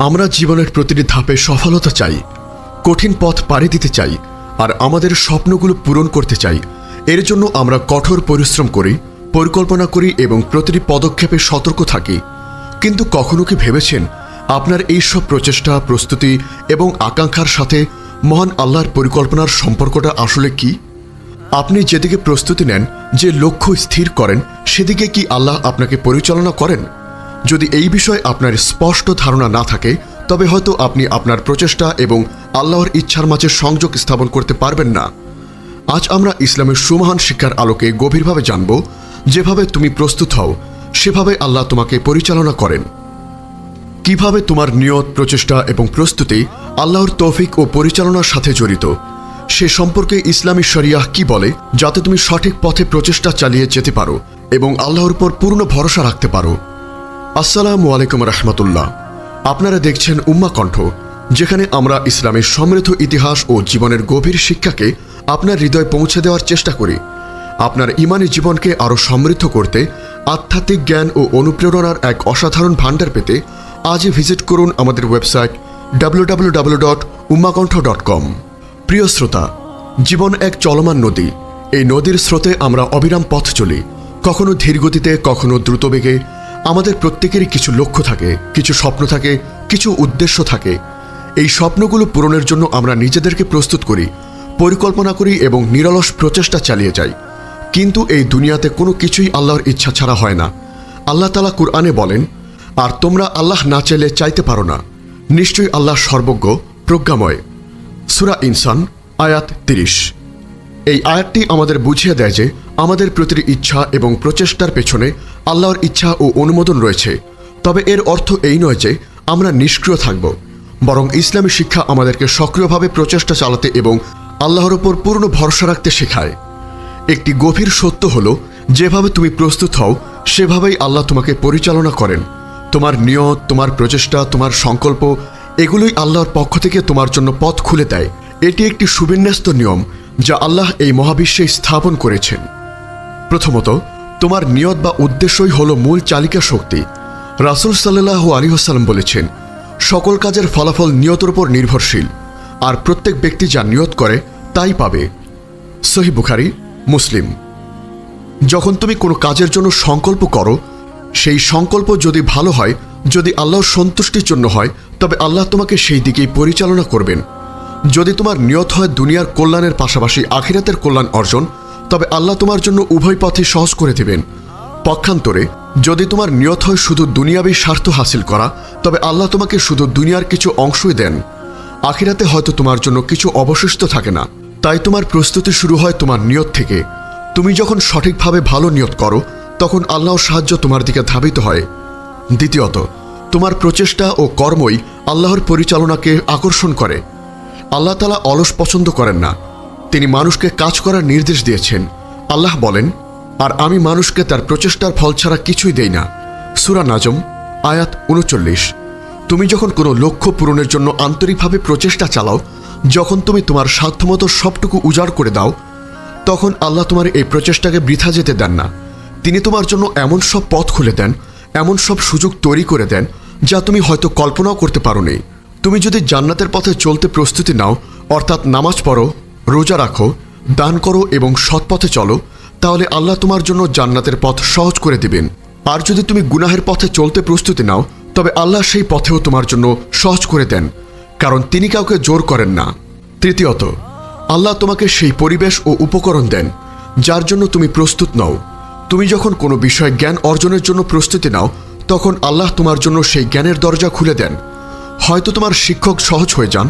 আমরা জীবনের প্রতিটি ধাপে সফলতা চাই, কঠিন পথ পাড়ি দিতে চাই, আর আমাদের স্বপ্নগুলো পূরণ করতে চাই। এর জন্য আমরা কঠোর পরিশ্রম করি, পরিকল্পনা করি এবং প্রতিটি পদক্ষেপে সতর্ক থাকি। কিন্তু কখনো কি ভেবেছেন, আপনার এই সব প্রচেষ্টা, প্রস্তুতি এবং আকাঙ্ক্ষার সাথে মহান আল্লাহর পরিকল্পনার সম্পর্কটা আসলে কি? আপনি যেদিকে প্রস্তুতি নেন, যে লক্ষ্য স্থির করেন, সেদিকে কি আল্লাহ আপনাকে পরিচালনা করেন? যদি এই বিষয়ে আপনার স্পষ্ট ধারণা না থাকে, তবে হয়তো আপনি আপনার প্রচেষ্টা এবং আল্লাহর ইচ্ছার মাঝে সংযোগ স্থাপন করতে পারবেন না। আজ আমরা ইসলামের সুমহান শিক্ষার আলোকে গভীরভাবে জানব, যেভাবে তুমি প্রস্তুত হও, সেভাবে আল্লাহ তোমাকে পরিচালনা করেন। কীভাবে তোমার নিয়ত, প্রচেষ্টা এবং প্রস্তুতি আল্লাহর তৌফিক ও পরিচালনার সাথে জড়িত, সে সম্পর্কে ইসলামী শরিয়াহ কি বলে, যাতে তুমি সঠিক পথে প্রচেষ্টা চালিয়ে যেতে পারো এবং আল্লাহর উপর পূর্ণ ভরসা রাখতে পারো। আসসালামু আলাইকুম রহমতুল্লাহ। আপনারা দেখছেন উম্মা কণ্ঠ, যেখানে আমরা ইসলামের সমৃদ্ধ ইতিহাস ও জীবনের গভীর শিক্ষাকে আপনার হৃদয়ে পৌঁছে দেওয়ার চেষ্টা করি। আপনার ইমানি জীবনকে আরও সমৃদ্ধ করতে আধ্যাত্মিক জ্ঞান ও অনুপ্রেরণার এক অসাধারণ ভাণ্ডার পেতে আজই ভিজিট করুন আমাদের website W W W dot dot com প্রিয় শ্রোতা, জীবন এক চলমান নদী। এই নদীর স্রোতে আমরা অবিরাম পথ চলি। কখনো ধীরগতিতে, কখনো দ্রুতবেগে আমাদের প্রত্যেকেরই কিছু লক্ষ্য থাকে, কিছু স্বপ্ন থাকে, কিছু উদ্দেশ্য থাকে। এই স্বপ্নগুলো পূরণের জন্য আমরা নিজেদেরকে প্রস্তুত করি, পরিকল্পনা করি এবং নিরলস প্রচেষ্টা চালিয়ে যাই। কিন্তু এই দুনিয়াতে কোনো কিছুই আল্লাহর ইচ্ছা ছাড়া হয় না। আল্লাহ তালা কুরআনে বলেন, আর তোমরা আল্লাহ না চাইলে চাইতে পারো না। নিশ্চয়ই আল্লাহ সর্বজ্ঞ, প্রজ্ঞাময়। সুরা ইনসান, আয়াত তিরিশ। এই আয়াতটি আমাদের বুঝিয়ে দেয় যে আমাদের প্রতিটি ইচ্ছা এবং প্রচেষ্টার পেছনে আল্লাহর ইচ্ছা ও অনুমোদন রয়েছে। তবে এর অর্থ এই নয় যে আমরা নিষ্ক্রিয় থাকব। বরং ইসলামী শিক্ষা আমাদেরকে সক্রিয়ভাবে প্রচেষ্টা চালাতে এবং আল্লাহর ওপর পূর্ণ ভরসা রাখতে শেখায়। একটি গভীর সত্য হল, যেভাবে তুমি প্রস্তুত হও, সেভাবেই আল্লাহ তোমাকে পরিচালনা করেন। তোমার নিয়ত, তোমার প্রচেষ্টা, তোমার সংকল্প, এগুলোই আল্লাহর পক্ষ থেকে তোমার জন্য পথ খুলে দেয়। এটি একটি সুবিন্যস্ত নিয়ম, যা আল্লাহ এই মহাবিশ্বে স্থাপন করেছেন। প্রথমত, তোমার নিয়ত বা উদ্দেশ্যই হলো মূল চালিকা শক্তি। রাসুল সাল্লাহ আলী হাসাল্লাম বলেছেন, সকল কাজের ফলাফল নিয়তের উপর নির্ভরশীল, আর প্রত্যেক ব্যক্তি যা নিয়ত করে, তাই পাবে। সহি বুখারি, মুসলিম। যখন তুমি কোনো কাজের জন্য সংকল্প করো, সেই সংকল্প যদি ভালো হয়, যদি আল্লাহর সন্তুষ্টির জন্য হয়, তবে আল্লাহ তোমাকে সেই দিকেই পরিচালনা করবেন। যদি তোমার নিয়ত হয় দুনিয়ার কল্যাণের পাশাপাশি আখিরাতের কল্যাণ অর্জন তবে আল্লাহ তোমার জন্য উভয় পথে সহজ করে দেবেন। পক্ষান্তরে, যদি তোমার নিয়ত হয় শুধু দুনিয়াবী স্বার্থ হাসিল করা, তবে আল্লাহ তোমাকে শুধু দুনিয়ার কিছু অংশই দেন। আখিরাতে হয়তো তোমার জন্য কিছু অবশিষ্ট থাকে না। তাই তোমার প্রস্তুতি শুরু হয় তোমার নিয়ত থেকে। তুমি যখন সঠিকভাবে ভালো নিয়ত করো, তখন আল্লাহর সাহায্য তোমার দিকে ধাবিত হয়। দ্বিতীয়ত, তোমার প্রচেষ্টা ও কর্মই আল্লাহর পরিচালনাকে আকর্ষণ করে। আল্লাহ তালা অলস পছন্দ করেন না। তিনি মানুষকে কাজ করার নির্দেশ দিয়েছেন। আল্লাহ বলেন, আর আমি মানুষকে তার প্রচেষ্টার ফল ছাড়া কিছুই দেই না। সুরা নাজম, আয়াত উনচল্লিশ। তুমি যখন কোনো লক্ষ্য পূরণের জন্য আন্তরিকভাবে প্রচেষ্টা চালাও, যখন তুমি তোমার সাধ্যমতো সবটুকু উজাড় করে দাও, তখন আল্লাহ তোমার এই প্রচেষ্টাকে বৃথা যেতে দেন না। তিনি তোমার জন্য এমন সব পথ খুলে দেন, এমন সব সুযোগ তৈরি করে দেন, যা তুমি হয়তো কল্পনাও করতে পারো তুমি যদি জান্নাতের পথে চলতে প্রস্তুতি নাও, অর্থাৎ নামাজ পড়ো রোজা রাখো, দান করো এবং সৎ পথে চলো, তাহলে আল্লাহ তোমার জন্য জান্নাতের পথ সহজ করে দিবেন। আর যদি তুমি গুনাহের পথে চলতে প্রস্তুতি নাও, তবে আল্লাহ সেই পথেও তোমার জন্য সহজ করে দেন, কারণ তিনি কাউকে জোর করেন না। তৃতীয়ত, আল্লাহ তোমাকে সেই পরিবেশ ও উপকরণ দেন, যার জন্য তুমি প্রস্তুত নও। তুমি যখন কোনো বিষয়ে জ্ঞান অর্জনের জন্য প্রস্তুতি নাও, তখন আল্লাহ তোমার জন্য সেই জ্ঞানের দরজা খুলে দেন। হয়তো তোমার শিক্ষক সহজ হয়ে যান,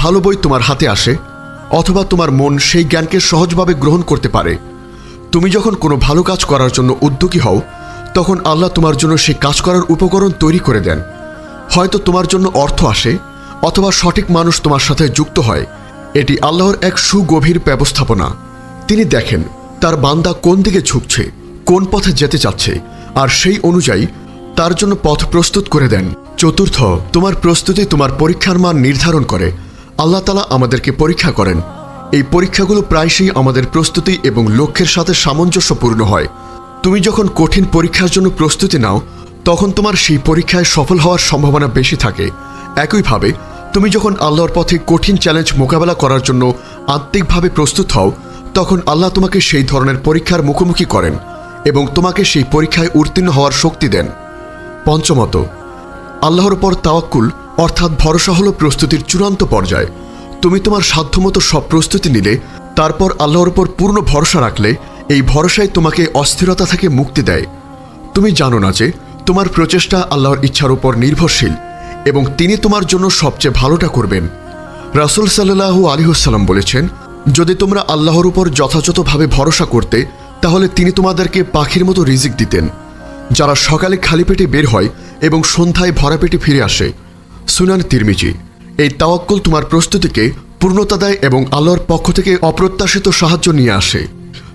ভালো বই তোমার হাতে আসে অথবা তোমার মন সেই জ্ঞানকে সহজভাবে গ্রহণ করতে পারে। তুমি যখন কোনো ভালো কাজ করার জন্য উদ্যোগী হও, তখন আল্লাহ তোমার জন্য সেই কাজ করার উপকরণ তৈরি করে দেন। হয়তো তোমার জন্য অর্থ আসে, অথবা সঠিক মানুষ তোমার সাথে যুক্ত হয়। এটি আল্লাহর এক সুগভীর ব্যবস্থাপনা। তিনি দেখেন তার বান্দা কোন দিকে ঝুঁকছে, কোন পথে যেতে চাচ্ছে, আর সেই অনুযায়ী তার জন্য পথ প্রস্তুত করে দেন। চতুর্থ, তোমার প্রস্তুতি তোমার পরীক্ষার মান নির্ধারণ করে। আল্লাহ তালা আমাদেরকে পরীক্ষা করেন। এই পরীক্ষাগুলো প্রায়শই আমাদের প্রস্তুতি এবং লক্ষ্যের সাথে সামঞ্জস্যপূর্ণ হয়। তুমি যখন কঠিন পরীক্ষার জন্য প্রস্তুতি নাও, তখন তোমার সেই পরীক্ষায় সফল হওয়ার সম্ভাবনা বেশি থাকে। একইভাবে, তুমি যখন আল্লাহর পথে কঠিন চ্যালেঞ্জ মোকাবেলা করার জন্য আত্মিকভাবে প্রস্তুত হও, তখন আল্লাহ তোমাকে সেই ধরনের পরীক্ষার মুখোমুখি করেন এবং তোমাকে সেই পরীক্ষায় উত্তীর্ণ হওয়ার শক্তি দেন। পঞ্চমত, আল্লাহর উপর তাওয়াক্কুল অর্থাৎ ভরসা হলো প্রস্তুতির চূড়ান্ত পর্যায়। তুমি তোমার সাধ্যমতো সব প্রস্তুতি নিলে, তারপর আল্লাহর উপর পূর্ণ ভরসা রাখলে, এই ভরসায় তোমাকে অস্থিরতা থেকে মুক্তি দেয়। তুমি জানো না যে, তোমার প্রচেষ্টা আল্লাহর ইচ্ছার উপর নির্ভরশীল এবং তিনি তোমার জন্য সবচেয়ে ভালোটা করবেন। রাসুল সাল্লাহু আলিহসাল্লাম বলেছেন, যদি তোমরা আল্লাহর উপর যথাযথভাবে ভরসা করতে, তাহলে তিনি তোমাদেরকে পাখির মতো রিজিক দিতেন। যারা সকালে খালি পেটে বের হয় এবং সন্ধ্যায় ভরা পেটে ফিরে আসে সুনান তিরমিজি। এই তাওয়াক্কুল তোমার প্রস্তুতিকে পূর্ণতা দেয় এবং আল্লাহর পক্ষ থেকে অপ্রত্যাশিত সাহায্য নিয়ে আসে।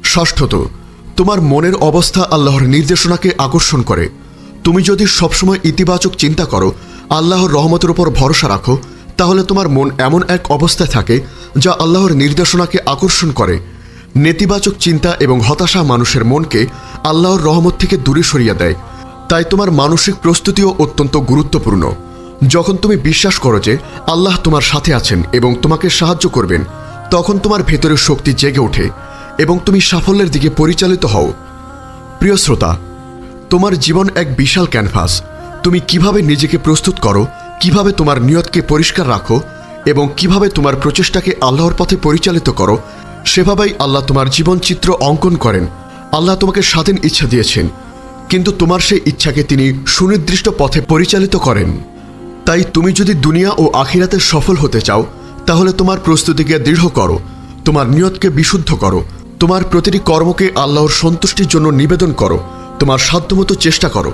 ষষ্ঠত, তোমার মনের অবস্থা আল্লাহর নির্দেশনাকে আকর্ষণ করে। তুমি যদি সবসময় ইতিবাচক চিন্তা করো, আল্লাহর রহমতের উপর ভরসা রাখো, তাহলে তোমার মন এমন এক অবস্থায় থাকে যা আল্লাহর নির্দেশনাকে আকর্ষণ করে। নেতিবাচক চিন্তা এবং হতাশা মানুষের মনকে আল্লাহর রহমত থেকে দূরে সরিয়ে দেয়। তাই তোমার মানসিক প্রস্তুতিও অত্যন্ত গুরুত্বপূর্ণ। যখন তুমি বিশ্বাস করো যে আল্লাহ তোমার সাথে আছেন এবং তোমাকে সাহায্য করবেন, তখন তোমার ভেতরের শক্তি জেগে ওঠে এবং তুমি সাফল্যের দিকে পরিচালিত হও। প্রিয় শ্রোতা, তোমার জীবন এক বিশাল ক্যানভাস। তুমি কীভাবে নিজেকে প্রস্তুত করো, কীভাবে তোমার নিয়তকে পরিষ্কার রাখো এবং কীভাবে তোমার প্রচেষ্টাকে আল্লাহর পথে পরিচালিত করো, সেভাবেই আল্লাহ তোমার জীবন চিত্র অঙ্কন করেন। আল্লাহ তোমাকে স্বাধীন ইচ্ছা দিয়েছেন, কিন্তু তোমার সেই ইচ্ছাকে তিনি সুনির্দিষ্ট পথে পরিচালিত করেন। তাই তুমি যদি দুনিয়া ও আখিরাতে সফল হতে চাও, তাহলে তোমার প্রস্তুতিকে দৃঢ় করো, তোমার নিয়তকে বিশুদ্ধ করো, তোমার প্রতিটি কর্মকে আল্লাহর সন্তুষ্টির জন্য নিবেদন করো, তোমার সাধ্যমতো চেষ্টা করো।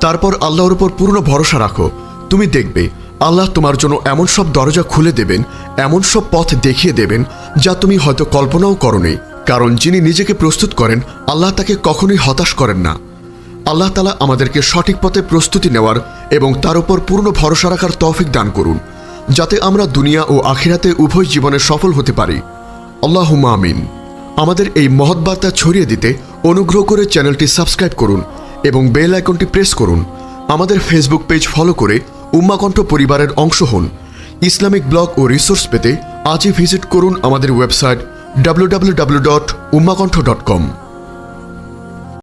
তারপর আল্লাহর উপর পূর্ণ ভরসা রাখো। তুমি দেখবে, আল্লাহ তোমার জন্য এমন সব দরজা খুলে দেবেন, এমন সব পথ দেখিয়ে দেবেন, যা তুমি হয়তো কল্পনাও করনি। কারণ যিনি নিজেকে প্রস্তুত করেন, আল্লাহ তাকে কখনোই হতাশ করেন না। আল্লাহ তালা আমাদেরকে সঠিক পথে প্রস্তুতি নেওয়ার এবং তার উপর পূর্ণ ভরসা রাখার তৌফিক দান করুন, যাতে আমরা দুনিয়া ও আখিরাতে উভয় জীবনে সফল হতে পারি। আল্লাহ আমিন। আমাদের এই মহৎ বার্তা ছড়িয়ে দিতে অনুগ্রহ করে চ্যানেলটি সাবস্ক্রাইব করুন এবং বেল আইকনটি প্রেস করুন। আমাদের ফেসবুক পেজ ফলো করে উম্মাকণ্ঠ পরিবারের অংশ হন। ইসলামিক ব্লগ ও রিসোর্স পেতে আজই ভিজিট করুন আমাদের ওয়েবসাইট ডাব্লিউ ডট উম্মাকণ্ঠ ডট কম